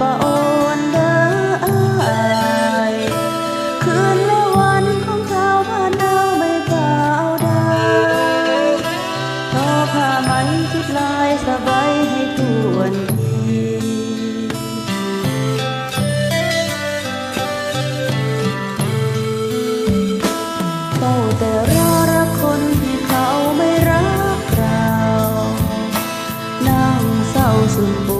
บ่เด้ออายคืนและวันของเขาผ่านเอาไม่เปล่าได้ทอผ้าไหมชุดลายสบายให้ทวนทีเฝ้าแต่รักคนที่เขาไม่รักเรานั่เศร้าสุดปว